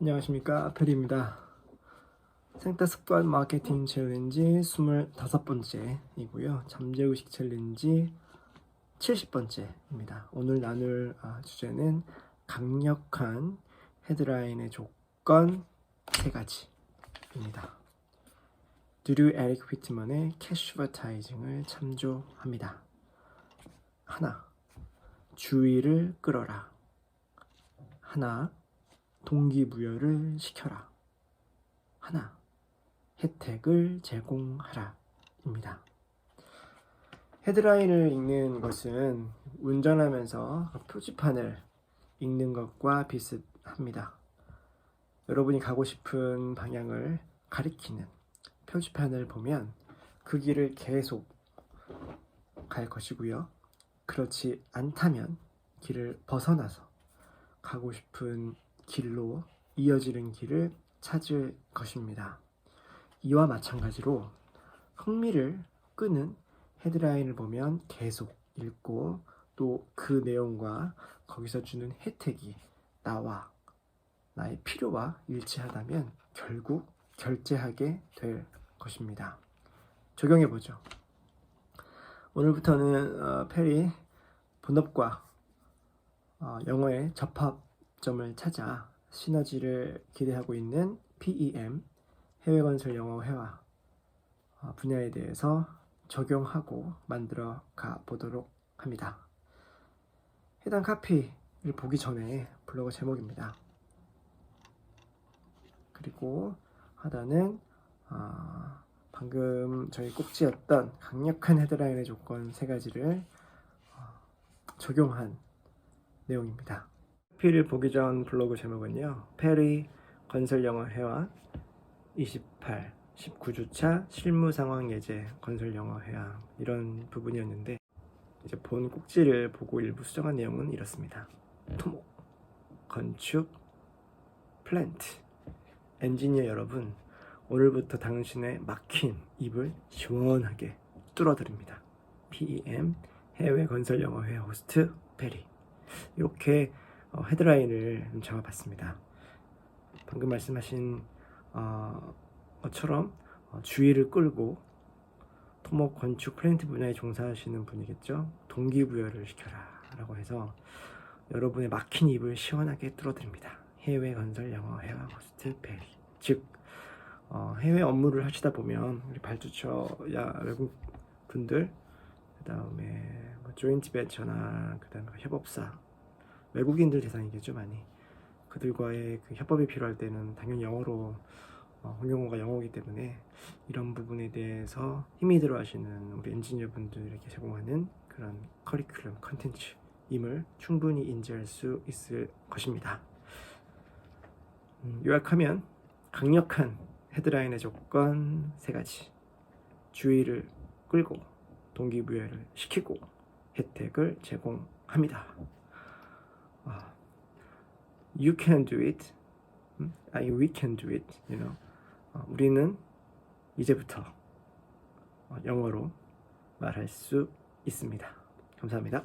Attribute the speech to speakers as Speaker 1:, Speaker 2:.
Speaker 1: 안녕하십니까. 아펠입니다. 생태 습관 마케팅 챌린지 25번째이고요. 잠재의식 챌린지 70번째입니다. 오늘 나눌 아, 주제는 강력한 헤드라인의 조건 세 가지입니다. 드류 에릭 휘트먼의 캐시버타이징을 참조합니다. 하나 주의를 끌어라. 하나 동기부여를 시켜라. 하나, 혜택을 제공하라. 입니다. 헤드라인을 읽는 것은 운전하면서 표지판을 읽는 것과 비슷합니다. 여러분이 가고 싶은 방향을 가리키는 표지판을 보면 그 길을 계속 갈 것이고요. 그렇지 않다면 길을 벗어나서 가고 싶은 길로 이어지는 길을 찾을 것입니다. 이와 마찬가지로 흥미를 끄는 헤드라인을 보면 계속 읽고 또 그 내용과 거기서 주는 혜택이 나와 나의 필요와 일치하다면 결국 결제하게 될 것입니다. 적용해 보죠. 오늘부터는 어, 페리 본업과 어, 영어의 접합 점을 찾아 시너지를 기대하고 있는 PEM 해외 건설 영어 회화 어, 분야에 대해서 적용하고 만들어 가 보도록 합니다. 해당 카피를 보기 전에 블로그 제목입니다. 그리고 하단은 어, 방금 저희 꼭지였던 강력한 헤드라인의 조건 세 가지를 어, 적용한 내용입니다. 피를 보기 전 블로그 제목은요. 페리 건설 영어 회화 28 19주차 실무 상황 예제 건설 영어 회화 이런 부분이었는데 이제 본 꼭지를 보고 일부 수정한 내용은 이렇습니다. 토목 건축 플랜트 엔지니어 여러분 오늘부터 당신의 막힌 입을 시원하게 뚫어드립니다. PEM 해외 건설 영어 회화 호스트 페리 이렇게 어, 헤드라인을 좀 잡아봤습니다. 방금 말씀하신 어, 것처럼 어, 주의를 끌고 토목 건축 플랜트 분야에 종사하시는 분이겠죠. 동기부여를 시켜라 라고 해서 여러분의 막힌 입을 시원하게 뚫어드립니다. 해외 건설 영어 회화 호스트 베리 즉 어, 해외 업무를 하시다 보면 우리 발주처야 외국 분들 그 다음에 뭐 조인트 벤처나 그 다음에 협업사 외국인들 대상이겠죠 많이. 그들과의 그 협업이 필요할 때는 당연히 영어로 어, 공용어가 영어이기 때문에 이런 부분에 대해서 힘이 들어 하시는 우리 엔지니어 분들에게 제공하는 그런 커리큘럼 컨텐츠임을 충분히 인지할 수 있을 것입니다. 음, 요약하면 강력한 헤드라인의 조건 세 가지. 주의를 끌고 동기부여를 시키고 혜택을 제공합니다. 아, you can do it. 음? 아니, we can do it. You know. 어, 우리는 이제부터 어, 영어로 말할 수 있습니다. 감사합니다.